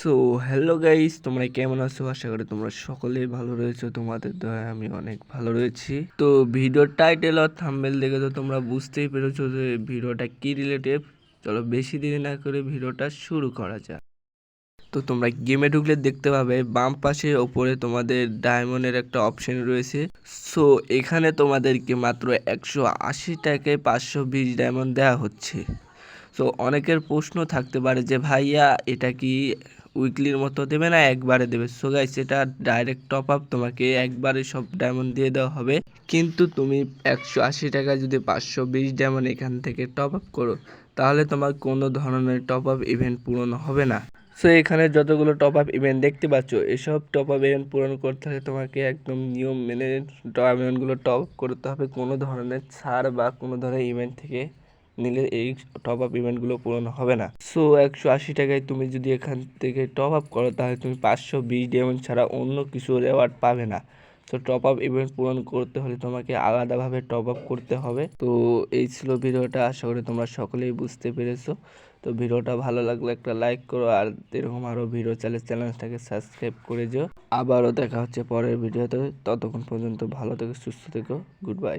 So hello guys তোমরা কেমন আছো? আশা করি তোমরা সকলেই ভালো রয়েছো, তোমাদের দয়া আমি অনেক ভালো রয়েছি। তো ভিডিওর টাইটেল আর থাম্বেল দেখে তো তোমরা বুঝতেই পেরেছ যে ভিডিওটা কি রিলেটিভ চলো বেশি দেরি না করে ভিডিওটা শুরু করা যাক। তো, তোমরা গেমে ঢুকলে দেখতে পাবে, বাম পাশে ওপরে তোমাদের ডায়মন্ডের একটা অপশন রয়েছে। সো এখানে তোমাদেরকে মাত্র একশো আশি টাকায় পাঁচশো বিশ ডায়মন্ড দেওয়া হচ্ছে। সো অনেকের প্রশ্ন থাকতে পারে যে, ভাইয়া, এটা কি উইকলির মতো দেবে না, একবারে দেবে। সো গাইস এটা ডাইরেক্ট টপ আপ তোমাকে একবারে সব ডায়মন্ড দিয়ে দেওয়া হবে। কিন্তু তুমি একশো আশি টাকা যদি পাঁচশো বিশ ডায়মন্ড এখান থেকে টপ আপ করো, তাহলে তোমার কোনো ধরনের টপ আপ ইভেন্ট পূরণ হবে না। সো এখানে যতগুলো টপ আপ ইভেন্ট দেখতে পাচ্ছ, এসব টপ আপ ইভেন্ট পূরণ করতে হলে তোমাকে একদম নিয়ম মেনে ডায়মন্ডগুলো টপ করতে হবে। কোনো ধরনের ছাড় বা কোনো ধরনের ইভেন্ট থেকে নিলে এই টপ আপ ইভেন্টগুলো পূরণ হবে না। সো একশো আশি টাকায় তুমি যদি এখান থেকে টপ আপ করো, তাহলে তুমি পাঁচশো বিশ ডায়মন্ড ছাড়া অন্য কিছু রেওয়ার্ড পাবে না। সো টপ আপ ইভেন্ট পূরণ করতে হলে তোমাকে আলাদাভাবে টপ আপ করতে হবে। তো, এই ছিল ভিডিওটা, আশা করি তোমরা সকলেই বুঝতে পেরেছ। তো, ভিডিওটা ভালো লাগলে একটা লাইক করো, আর এরকম আরও ভিডিও চাইলে চ্যানেলটাকে সাবস্ক্রাইব করে যেও। আবারও দেখা হচ্ছে পরের ভিডিওতে। ততক্ষণ পর্যন্ত ভালো থেকো, সুস্থ থেকো গুড বাই